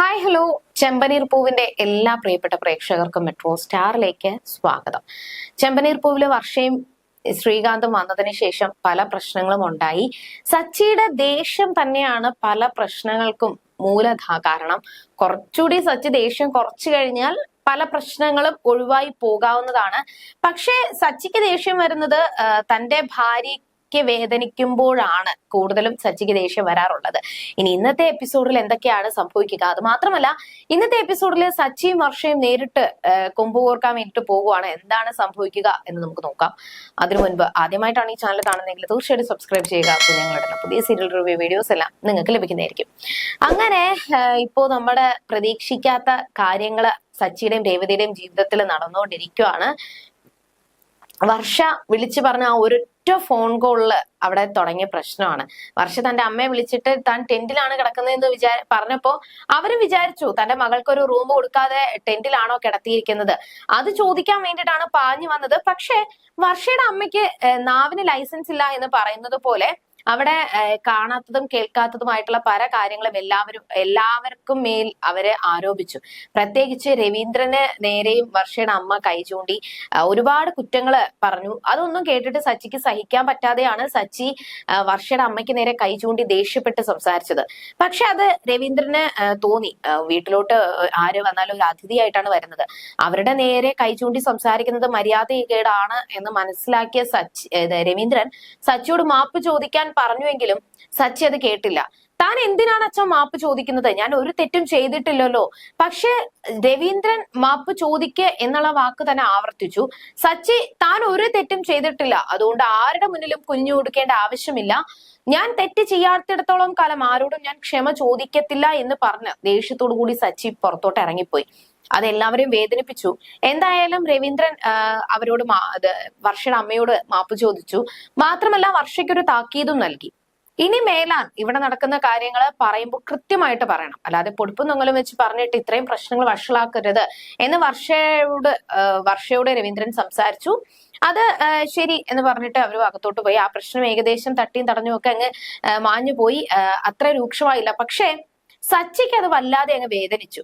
Hi hello ചെമ്പനീർ പൂവിന്റെ എല്ലാ പ്രിയപ്പെട്ട പ്രേക്ഷകർക്കും മെട്രോ സ്റ്റാറിലേക്ക് സ്വാഗതം. ചെമ്പനീർ പൂവിലെ വർഷയും ശ്രീകാന്തും വന്നതിന് ശേഷം പല പ്രശ്നങ്ങളും ഉണ്ടായി. സച്ചിയുടെ ദേഷ്യം തന്നെയാണ് പല പ്രശ്നങ്ങൾക്കും മൂലധാ. കാരണം കുറച്ചുകൂടി സച്ചി ദേഷ്യം കുറച്ചു കഴിഞ്ഞാൽ പല പ്രശ്നങ്ങളും ഒഴിവായി പോകാവുന്നതാണ്. പക്ഷേ സച്ചിക്ക് ദേഷ്യം വരുന്നത് തന്റെ ഭാര്യ ക്ക് വേദനിക്കുമ്പോഴാണ് കൂടുതലും സച്ചിക്ക് ദേഷ്യം വരാറുള്ളത്. ഇനി ഇന്നത്തെ എപ്പിസോഡിൽ എന്തൊക്കെയാണ് സംഭവിക്കുക? അത് മാത്രമല്ല ഇന്നത്തെ എപ്പിസോഡിൽ സച്ചിയും വർഷയും നേരിട്ട് കൊമ്പുകോർക്കാൻ കൊമ്പ് കോർക്കാൻ വേണ്ടിയിട്ട് പോകുവാണ്. എന്താണ് സംഭവിക്കുക എന്ന് നമുക്ക് നോക്കാം. അതിനു മുൻപ് ആദ്യമായിട്ടാണ് ഈ ചാനൽ കാണുന്നതെങ്കിൽ തീർച്ചയായിട്ടും സബ്സ്ക്രൈബ് ചെയ്യുക. അപ്പോൾ ഞങ്ങളുടെ പുതിയ സീരിയൽ റിവ്യൂ വീഡിയോസ് എല്ലാം നിങ്ങൾക്ക് ലഭിക്കുന്നതായിരിക്കും. അങ്ങനെ ഇപ്പോൾ ഇപ്പോ നമ്മുടെ പ്രതീക്ഷിക്കാത്ത കാര്യങ്ങൾ സച്ചിയുടെയും രേവതിയുടെയും ജീവിതത്തിൽ നടന്നുകൊണ്ടിരിക്കുവാണ്. വർഷ വിളിച്ചു പറഞ്ഞ ആ ഒരൊറ്റ ഫോൺ കോളിൽ അവിടെ തുടങ്ങിയ പ്രശ്നമാണ്. വർഷ തന്റെ അമ്മയെ വിളിച്ചിട്ട് താൻ ടെന്റിലാണ് കിടക്കുന്നത് എന്ന് വിചാ പറഞ്ഞപ്പോ അവർ വിചാരിച്ചു തന്റെ മകൾക്ക് ഒരു റൂം കൊടുക്കാതെ ടെന്റിലാണോ കിടത്തിയിരിക്കുന്നത്. അത് ചോദിക്കാൻ വേണ്ടിയിട്ടാണ് പാഞ്ഞു വന്നത്. പക്ഷേ വർഷയുടെ അമ്മയ്ക്ക് നാവിന് ലൈസൻസ് ഇല്ല എന്ന് പറയുന്നത് പോലെ അവിടെ കാണാത്തതും കേൾക്കാത്തതുമായിട്ടുള്ള പല കാര്യങ്ങളും എല്ലാവരും എല്ലാവർക്കും മേൽ അവരെ ആരോപിച്ചു. പ്രത്യേകിച്ച് രവീന്ദ്രന് നേരെയും വർഷയുടെ അമ്മ കൈ ചൂണ്ടി ഒരുപാട് കുറ്റങ്ങൾ പറഞ്ഞു. അതൊന്നും കേട്ടിട്ട് സച്ചിക്ക് സഹിക്കാൻ പറ്റാതെയാണ് സച്ചി വർഷയുടെ അമ്മയ്ക്ക് നേരെ കൈ ചൂണ്ടി ദേഷ്യപ്പെട്ട് സംസാരിച്ചത്. പക്ഷെ അത് രവീന്ദ്രന് തോന്നി. വീട്ടിലോട്ട് ആര് വന്നാലും ഒരു അതിഥിയായിട്ടാണ് വരുന്നത്. അവരുടെ നേരെ കൈ ചൂണ്ടി സംസാരിക്കുന്നത് മര്യാദ കേടാണ് എന്ന് മനസ്സിലാക്കിയ സച്ചി രവീന്ദ്രൻ സച്ചിയോട് മാപ്പ് ചോദിക്കാൻ പറഞ്ഞുവെങ്കിലും സച്ചി അത് കേട്ടില്ല. താൻ എന്തിനാണ് അച്ഛൻ മാപ്പ് ചോദിക്കുന്നത്? ഞാൻ ഒരു തെറ്റും ചെയ്തിട്ടില്ലല്ലോ. പക്ഷെ രവീന്ദ്രൻ മാപ്പ് ചോദിക്കുക എന്നുള്ള വാക്ക് തന്നെ ആവർത്തിച്ചു. സച്ചി താൻ ഒരു തെറ്റും ചെയ്തിട്ടില്ല. അതുകൊണ്ട് ആരുടെ മുന്നിലും കുഞ്ഞു കൊടുക്കേണ്ട ആവശ്യമില്ല. ഞാൻ തെറ്റ് ചെയ്യാത്തിടത്തോളം കാലം ആരോടും ഞാൻ ക്ഷമ ചോദിക്കത്തില്ല എന്ന് പറഞ്ഞ് ദേഷ്യത്തോടു കൂടി സച്ചി പുറത്തോട്ട് ഇറങ്ങിപ്പോയി. അത് എല്ലാവരെയും വേദനിപ്പിച്ചു. എന്തായാലും രവീന്ദ്രൻ അവരോട് വർഷയുടെ അമ്മയോട് മാപ്പ് ചോദിച്ചു. മാത്രമല്ല വർഷയ്ക്കൊരു താക്കീതും നൽകി. ഇനി മേലാൻ ഇവിടെ നടക്കുന്ന കാര്യങ്ങൾ പറയുമ്പോൾ കൃത്യമായിട്ട് പറയണം. അല്ലാതെ പൊടുപ്പും തൊങ്ങലും വെച്ച് പറഞ്ഞിട്ട് ഇത്രയും പ്രശ്നങ്ങൾ വഷളാക്കരുത് എന്ന് വർഷയോട് വർഷയോട് രവീന്ദ്രൻ സംസാരിച്ചു. അത് ശരി എന്ന് പറഞ്ഞിട്ട് അവർ അകത്തോട്ട് പോയി. ആ പ്രശ്നം ഏകദേശം തട്ടിയും തടഞ്ഞും ഒക്കെ അങ്ങ് മാഞ്ഞു പോയി അത്ര രൂക്ഷമായില്ല. പക്ഷേ സച്ചിക്ക് അത് വല്ലാതെ അങ്ങ് വേദനിച്ചു.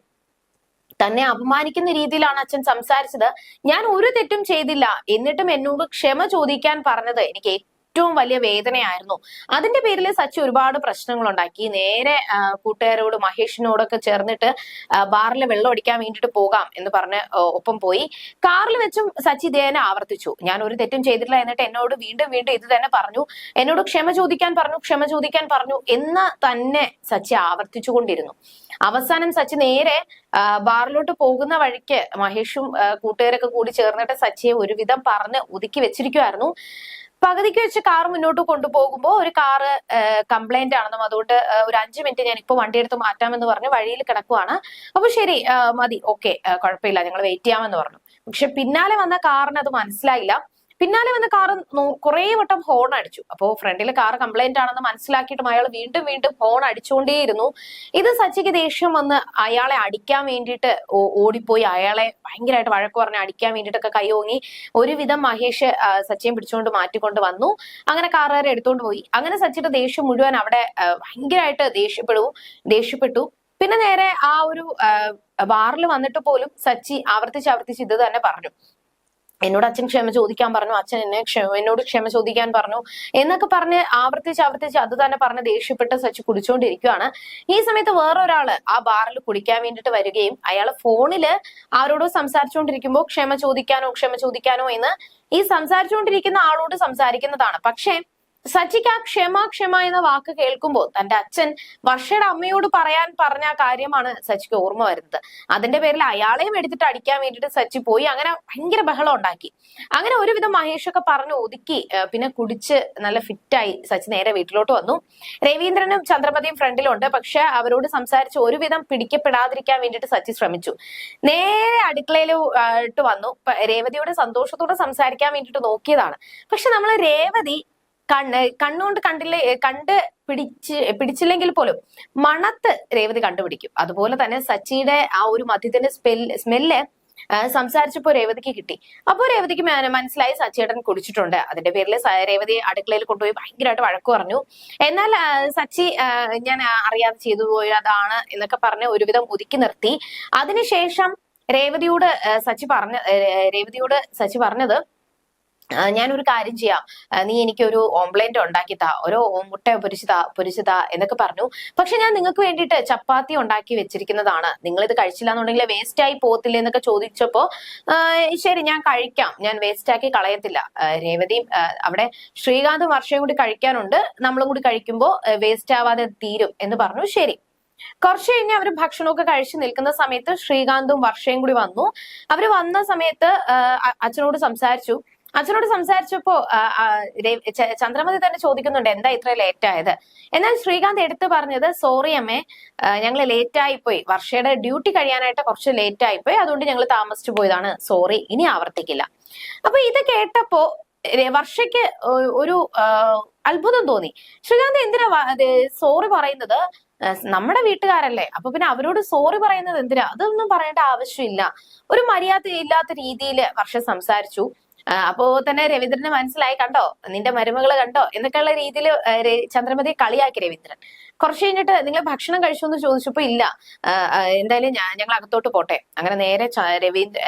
തന്നെ അപമാനിക്കുന്ന രീതിയിലാണ് അച്ഛൻ സംസാരിച്ചത്. ഞാൻ ഒരു തെറ്റും ചെയ്തില്ല. എന്നിട്ടും എന്നോട് ക്ഷമ ചോദിക്കാൻ പറഞ്ഞത് എനിക്ക് ഏറ്റവും വലിയ വേദനയായിരുന്നു. അതിന്റെ പേരിൽ സച്ചി ഒരുപാട് പ്രശ്നങ്ങൾ ഉണ്ടാക്കി നേരെ കൂട്ടുകാരോട് മഹേഷിനോടൊക്കെ ചേർന്നിട്ട് ബാറിൽ വെള്ളം അടിക്കാൻ വേണ്ടിയിട്ട് പോകാം എന്ന് പറഞ്ഞ് ഒപ്പം പോയി. കാറിൽ വെച്ചും സച്ചി ഇതേനെ ആവർത്തിച്ചു. ഞാൻ ഒരു തെറ്റും ചെയ്തിട്ടില്ല എന്നിട്ട് എന്നോട് വീണ്ടും വീണ്ടും ഇത് തന്നെ പറഞ്ഞു. എന്നോട് ക്ഷമ ചോദിക്കാൻ പറഞ്ഞു ക്ഷമ ചോദിക്കാൻ പറഞ്ഞു എന്ന് തന്നെ സച്ചി ആവർത്തിച്ചുകൊണ്ടിരുന്നു. അവസാനം സച്ചി നേരെ ബാറിലോട്ട് പോകുന്ന വഴിക്ക് മഹേഷും കൂട്ടുകാരൊക്കെ കൂടി ചേർന്നിട്ട് സച്ചിയെ ഒരുവിധം പറഞ്ഞ് ഒതുക്കി വെച്ചിരിക്കുമായിരുന്നു പകുതിക്ക് വെച്ച് കാർ മുന്നോട്ട് കൊണ്ടുപോകുമ്പോൾ ഒരു കാറ് കംപ്ലൈന്റ് ആണെന്നും അതുകൊണ്ട് ഒരു അഞ്ച് മിനിറ്റ് ഞാൻ ഇപ്പൊ വണ്ടി എടുത്ത് മാറ്റാമെന്ന് പറഞ്ഞ് വഴിയിൽ കിടക്കുവാണ്. അപ്പൊ ശരി മതി ഓക്കെ കുഴപ്പമില്ല ഞങ്ങൾ വെയിറ്റ് ചെയ്യാമെന്ന് പറഞ്ഞു. പക്ഷെ പിന്നാലെ വന്ന കാറിന് അത് മനസ്സിലായില്ല. പിന്നാലെ വന്ന കാർ കുറെ വട്ടം ഹോൺ അടിച്ചു. അപ്പോൾ ഫ്രണ്ടിലെ കാർ കംപ്ലൈന്റ് ആണെന്ന് മനസ്സിലാക്കിയിട്ടും അയാൾ വീണ്ടും വീണ്ടും ഹോൺ അടിച്ചുകൊണ്ടേയിരുന്നു. ഇത് സച്ചിക്ക് ദേഷ്യം വന്ന് അയാളെ അടിക്കാൻ വേണ്ടിയിട്ട് ഓടിപ്പോയി. അയാളെ ഭയങ്കരമായിട്ട് വഴക്ക് പറഞ്ഞ് അടിക്കാൻ വേണ്ടിയിട്ടൊക്കെ കൈ ഓങ്ങി. ഒരുവിധം മഹേഷ് സച്ചിയെ പിടിച്ചുകൊണ്ട് മാറ്റിക്കൊണ്ട് വന്നു. അങ്ങനെ കാറുകാരെ എടുത്തുകൊണ്ട് പോയി. അങ്ങനെ സച്ചിയുടെ ദേഷ്യം മുഴുവൻ അവിടെ ഭയങ്കരമായിട്ട് ദേഷ്യപ്പെടും ദേഷ്യപ്പെട്ടു. പിന്നെ നേരെ ആ ഒരു ബാറിൽ വന്നിട്ട് പോലും സച്ചി ആവർത്തിച്ച് ആവർത്തിച്ച് ഇത് തന്നെ പറഞ്ഞു. എന്നോട് അച്ഛൻ ക്ഷമ ചോദിക്കാൻ പറഞ്ഞു. അച്ഛൻ എന്നെ ക്ഷമ എന്നോട് ക്ഷമ ചോദിക്കാൻ പറഞ്ഞു. എന്നൊക്കെ പറഞ്ഞ് ആവർത്തിച്ച് ആവർത്തിച്ച് അത് തന്നെ പറഞ്ഞ് ദേഷ്യപ്പെട്ട് സച്ചി കുടിച്ചുകൊണ്ടിരിക്കുകയാണ് ഈ സമയത്ത് വേറൊരാൾ ആ ബാറിൽ കുടിക്കാൻ വേണ്ടിയിട്ട് വരികയും അയാൾ ഫോണിൽ ആരോടോ സംസാരിച്ചുകൊണ്ടിരിക്കുമ്പോൾ ക്ഷമ ചോദിക്കാനോ ക്ഷമ ചോദിക്കാനോ എന്ന് ഈ സംസാരിച്ചുകൊണ്ടിരിക്കുന്ന ആളോട് സംസാരിക്കുന്നതാണ്. പക്ഷേ സച്ചിക്ക് ആ ക്ഷമ ക്ഷമ എന്ന വാക്ക് കേൾക്കുമ്പോൾ തന്റെ അച്ഛൻ വർഷയുടെ അമ്മയോട് പറയാൻ പറഞ്ഞ കാര്യമാണ് സച്ചിക്ക് ഓർമ്മ വരുന്നത്. അതിന്റെ പേരിൽ അയാളെയും എടുത്തിട്ട് അടിക്കാൻ വേണ്ടിയിട്ട് സച്ചി പോയി. അങ്ങനെ ഭയങ്കര ബഹളം ഉണ്ടാക്കി. അങ്ങനെ ഒരുവിധം മഹേഷ് ഒക്കെ പറഞ്ഞു ഒതുക്കി പിന്നെ കുടിച്ച് നല്ല ഫിറ്റായി സച്ചി നേരെ വീട്ടിലോട്ട് വന്നു. രവീന്ദ്രനും ചന്ദ്രമതിയും ഫ്രണ്ടിലുണ്ട്. പക്ഷെ അവരോട് സംസാരിച്ച് ഒരുവിധം പിടിക്കപ്പെടാതിരിക്കാൻ വേണ്ടിയിട്ട് സച്ചി ശ്രമിച്ചു. നേരെ അടുക്കളയിലോട്ട് വന്നു. രേവതിയോട് സന്തോഷത്തോടെ സംസാരിക്കാൻ വേണ്ടിയിട്ട് നോക്കിയതാണ്. പക്ഷെ നമ്മൾ രേവതി കണ്ണ് കണ്ണുകൊണ്ട് കണ്ടില്ലേ കണ്ട് പിടിച്ച് പിടിച്ചില്ലെങ്കിൽ പോലും മണത്ത് രേവതി കണ്ടുപിടിക്കും. അതുപോലെ തന്നെ സച്ചിയുടെ ആ ഒരു മദ്യത്തിന്റെ സ്പെൽ സ്മെല്ല് സംസാരിച്ചപ്പോ രേവതിക്ക് കിട്ടി. അപ്പൊ രേവതിക്ക് മനസ്സിലായി സച്ചിയേട്ടൻ കുടിച്ചിട്ടുണ്ട്. അതിന്റെ പേരിൽ രേവതി അടുക്കളയിൽ കൊണ്ടുപോയി ഭയങ്കരമായിട്ട് വഴക്കു പറഞ്ഞു. എന്നാൽ സച്ചി ഞാൻ അറിയാതെ ചെയ്തു പോയതാണ് എന്നൊക്കെ പറഞ്ഞ് ഒരുവിധം ഒതുക്കി നിർത്തി. അതിനുശേഷം രേവതിയോട് സച്ചി പറഞ്ഞ രേവതിയോട് സച്ചി പറഞ്ഞത് ഞാനൊരു കാര്യം ചെയ്യാം. നീ നീ എനിക്കൊരു ഓംപ്ലേറ്റ് ഉണ്ടാക്കി താ. ഒരു മുട്ട പൊരിച്ചതാ പൊരിച്ചതാ എന്നൊക്കെ പറഞ്ഞു. പക്ഷെ ഞാൻ നിങ്ങൾക്ക് വേണ്ടിയിട്ട് ചപ്പാത്തി ഉണ്ടാക്കി വെച്ചിരിക്കുന്നതാണ്. നിങ്ങൾ ഇത് കഴിച്ചില്ല എന്നുണ്ടെങ്കിൽ വേസ്റ്റ് ആയി പോകത്തില്ല എന്നൊക്കെ ചോദിച്ചപ്പോ ശരി ഞാൻ കഴിക്കാം. ഞാൻ വേസ്റ്റ് ആക്കി കളയത്തില്ല രേവതി അവിടെ ശ്രീകാന്തും വർഷയും കൂടി കഴിക്കാനുണ്ട്. നമ്മളും കൂടി കഴിക്കുമ്പോൾ വേസ്റ്റ് ആവാതെ തീരും എന്ന് പറഞ്ഞു. ശരി. കുറച്ച് കഴിഞ്ഞ് അവർ ഭക്ഷണമൊക്കെ കഴിച്ചു നിൽക്കുന്ന സമയത്ത് ശ്രീകാന്തും വർഷയും കൂടി വന്നു. അവർ വന്ന സമയത്ത് അച്ഛനോട് സംസാരിച്ചു. അച്ഛനോട് സംസാരിച്ചപ്പോ ചന്ദ്രമതി തന്നെ ചോദിക്കുന്നുണ്ട് എന്താ ഇത്ര ലേറ്റ് ആയത്? എന്നാൽ ശ്രീകാന്ത് എടുത്തു പറഞ്ഞത് സോറി അമ്മേ ഞങ്ങൾ ലേറ്റ് ആയിപ്പോയി. വർഷയുടെ ഡ്യൂട്ടി കഴിയാനായിട്ട് കുറച്ച് ലേറ്റ് ആയിപ്പോയി. അതുകൊണ്ട് ഞങ്ങൾ താമസിച്ചു പോയതാണ്. സോറി ഇനി ആവർത്തിക്കില്ല. അപ്പൊ ഇത് കേട്ടപ്പോ വർഷയ്ക്ക് ഒരു അത്ഭുതം തോന്നി. ശ്രീകാന്ത് എന്തിനാ സോറി പറയുന്നത്? നമ്മുടെ വീട്ടുകാരല്ലേ. അപ്പൊ പിന്നെ അവരോട് സോറി പറയുന്നത് എന്തിനാ? അതൊന്നും പറയേണ്ട ആവശ്യമില്ല. ഒരു മര്യാദ ഇല്ലാത്ത രീതിയിൽ വർഷ സംസാരിച്ചു. അപ്പോ തന്നെ രവീന്ദ്രന് മനസ്സിലായി കണ്ടോ? നിന്റെ മരുമകൾ കണ്ടോ? എന്നൊക്കെയുള്ള രീതിയിൽ ചന്ദ്രമതി കളിയാക്കി രവീന്ദ്രൻ. കുറച്ച് കഴിഞ്ഞിട്ട് നിങ്ങൾ ഭക്ഷണം കഴിച്ചു എന്ന് ചോദിച്ചപ്പോ ഇല്ല. എന്തായാലും ഞങ്ങൾ അകത്തോട്ട് പോട്ടെ. അങ്ങനെ നേരെ രവീന്ദ്ര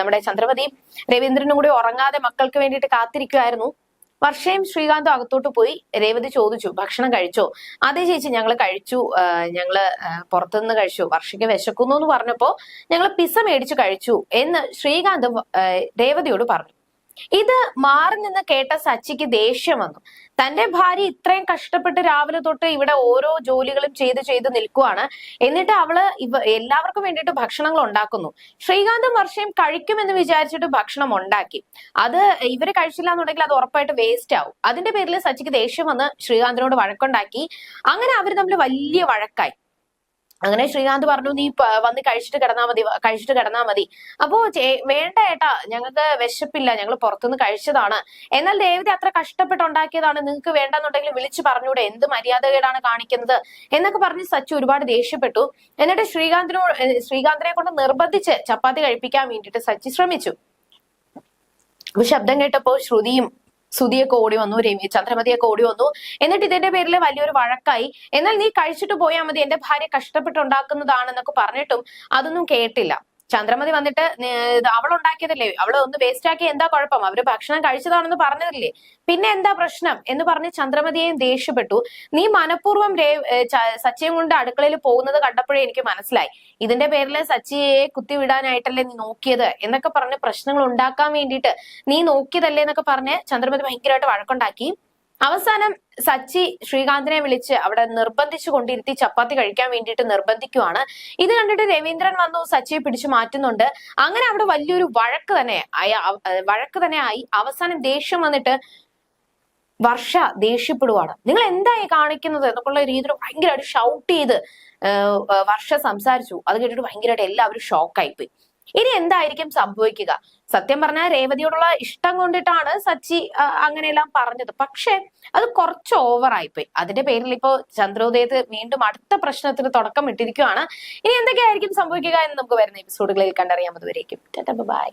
നമ്മുടെ ചന്ദ്രമതി രവീന്ദ്രനും കൂടി ഉറങ്ങാതെ മക്കൾക്ക് വേണ്ടിയിട്ട് കാത്തിരിക്കുമായിരുന്നു വർഷയും ശ്രീകാന്തും അകത്തോട്ട് പോയി. രേവതി ചോദിച്ചു ഭക്ഷണം കഴിച്ചോ? അതെ ചേച്ചി ഞങ്ങൾ കഴിച്ചു. ഞങ്ങൾ പുറത്തുനിന്ന് കഴിച്ചു. വർഷയ്ക്ക് വിശക്കുന്നു എന്ന് പറഞ്ഞപ്പോ ഞങ്ങൾ പിസ മേടിച്ചു കഴിച്ചു എന്ന് ശ്രീകാന്ത് രേവതിയോട് പറഞ്ഞു. ഇത് മാറി നിന്ന് കേട്ട സച്ചിക്ക് ദേഷ്യം വന്നു. തന്റെ ഭാര്യ ഇത്രയും കഷ്ടപ്പെട്ട് രാവിലെ തൊട്ട് ഇവിടെ ഓരോ ജോലികളും ചെയ്ത് ചെയ്ത് നിൽക്കുവാണ്. എന്നിട്ട് അവൾ ഇവ എല്ലാവർക്കും വേണ്ടിയിട്ട് ഭക്ഷണങ്ങൾ ഉണ്ടാക്കുന്നു. ശ്രീകാന്തും വർഷയും കഴിക്കുമെന്ന് വിചാരിച്ചിട്ട് ഭക്ഷണം ഉണ്ടാക്കി. അത് ഇവർ കഴിച്ചില്ല എന്നുണ്ടെങ്കിൽ അത് ഉറപ്പായിട്ട് വേസ്റ്റ് ആവും. അതിന്റെ പേരിൽ സച്ചിക്ക് ദേഷ്യം വന്ന് ശ്രീകാന്തിനോട് വഴക്കുണ്ടാക്കി. അങ്ങനെ അവർ തമ്മിൽ വലിയ വഴക്കായി. അങ്ങനെ ശ്രീകാന്ത് പറഞ്ഞു നീ വന്ന് കഴിച്ചിട്ട് കിടന്നാ മതി കഴിച്ചിട്ട് കിടന്നാ മതി. അപ്പോ വേണ്ട ഏട്ടാ ഞങ്ങൾക്ക് വിശപ്പില്ല ഞങ്ങൾ പുറത്തുനിന്ന് കഴിച്ചതാണ്. എന്നാൽ ദേവതി അത്ര കഷ്ടപ്പെട്ടുണ്ടാക്കിയതാണ് നിങ്ങൾക്ക് വേണ്ടെന്നുണ്ടെങ്കിൽ വിളിച്ചു പറഞ്ഞൂടെ എന്ത് മര്യാദകേടാണ് കാണിക്കുന്നത്? എന്നൊക്കെ പറഞ്ഞ് സച്ചു ഒരുപാട് ദേഷ്യപ്പെട്ടു. എന്നിട്ട് ശ്രീകാന്തിനോട് ശ്രീകാന്തിനെ കൊണ്ട് നിർബന്ധിച്ച് ചപ്പാത്തി കഴിപ്പിക്കാൻ വേണ്ടിയിട്ട് സച്ചി ശ്രമിച്ചു. ശബ്ദം കേട്ടപ്പോ ശ്രുതിയും സുതിയൊക്കെ ഓടി വന്നു രമി ചന്ദ്രമതിയൊക്കെ ഓടി വന്നു. എന്നിട്ട് ഇതിന്റെ പേരിൽ വലിയൊരു വഴക്കായി. എന്നാൽ നീ കഴിച്ചിട്ട് പോയാൽ മതി. എന്റെ ഭാര്യ കഷ്ടപ്പെട്ടുണ്ടാക്കുന്നതാണെന്നൊക്കെ പറഞ്ഞിട്ടും അതൊന്നും കേട്ടില്ല. ചന്ദ്രമതി വന്നിട്ട് അവൾ ഉണ്ടാക്കിയതല്ലേ അവൾ ഒന്ന് വേസ്റ്റ് ആക്കി എന്താ കുഴപ്പം? അവർ ഭക്ഷണം കഴിച്ചതാണെന്ന് പറഞ്ഞതല്ലേ? പിന്നെ എന്താ പ്രശ്നം? എന്ന് പറഞ്ഞ് ചന്ദ്രമതിയെയും ദേഷ്യപ്പെട്ടു. നീ മനഃപൂർവം രേ സച്ചിയും കൊണ്ട് അടുക്കളയിൽ പോകുന്നത് കണ്ടപ്പോഴേ എനിക്ക് മനസ്സിലായി. ഇതിന്റെ പേരിൽ സച്ചിയെ കുത്തിവിടാനായിട്ടല്ലേ നീ നോക്കിയത്? എന്നൊക്കെ പറഞ്ഞ് പ്രശ്നങ്ങൾ ഉണ്ടാക്കാൻ വേണ്ടിയിട്ട് നീ നോക്കിയതല്ലേ എന്നൊക്കെ പറഞ്ഞ് ചന്ദ്രമതി ഭയങ്കരമായിട്ട് വഴക്കുണ്ടാക്കി. അവസാനം സച്ചി ശ്രീകാന്തിനെ വിളിച്ച് അവിടെ നിർബന്ധിച്ചു കൊണ്ടിരുത്തി ചപ്പാത്തി കഴിക്കാൻ വേണ്ടിയിട്ട് നിർബന്ധിക്കുവാണ്. ഇത് കണ്ടിട്ട് രവീന്ദ്രൻ വന്നു സച്ചിയെ പിടിച്ചു മാറ്റുന്നുണ്ട്. അങ്ങനെ അവിടെ വലിയൊരു വഴക്ക് തന്നെ വഴക്ക് തന്നെ ആയി. അവസാനം ദേഷ്യം വന്നിട്ട് വർഷ ദേഷ്യപ്പെടുവാണ്. നിങ്ങൾ എന്തായി കാണിക്കുന്നത് എന്നൊക്കെയുള്ള രീതിയിൽ ഭയങ്കരമായിട്ട് ഷൗട്ട് ചെയ്ത് വർഷ സംസാരിച്ചു. അത് കേട്ടിട്ട് ഭയങ്കരമായിട്ട് എല്ലാവരും ഷോക്കായി പോയി ഇനി എന്തായിരിക്കും സംഭവിക്കുക? സത്യം പറഞ്ഞാൽ രേവതിയോടുള്ള ഇഷ്ടം കൊണ്ടിട്ടാണ് സച്ചി അങ്ങനെയെല്ലാം പറഞ്ഞത്. പക്ഷെ അത് കുറച്ച് ഓവറായിപ്പോയി. അതിന്റെ പേരിൽ ഇപ്പോ ചന്ദ്രോദയത്ത് വീണ്ടും അടുത്ത പ്രശ്നത്തിന് തുടക്കം ഇട്ടിരിക്കുകയാണ്. ഇനി എന്തൊക്കെയായിരിക്കും സംഭവിക്കുക എന്ന് നമുക്ക് വരുന്ന എപ്പിസോഡുകളിൽ കണ്ടറിയാം. അതുവരേക്കും. ബൈ.